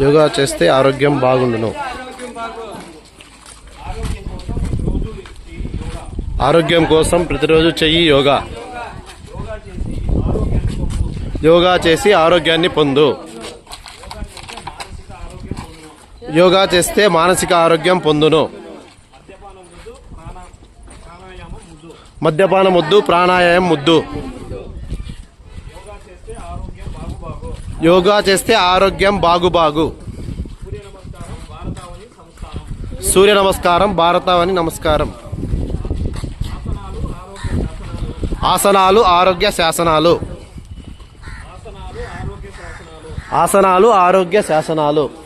యోగా చేస్తే ఆరోగ్యం బాగుండును. ఆరోగ్యం కోసం ప్రతిరోజు చెయ్యి యోగా. యోగా చేసి ఆరోగ్యాన్ని పొందు. యోగా చేస్తే మానసిక ఆరోగ్యం పొందును. మద్యపానం ముద్దు ప్రాణాయామం ముద్దు. యోగా చేస్తే ఆరోగ్యం బాగు బాగు సూర్య నమస్కారం భారతావని నమస్కారం. ఆసనాలు ఆరోగ్య శాసనాలు. ఆసనాలు ఆరోగ్య శాసనాలు.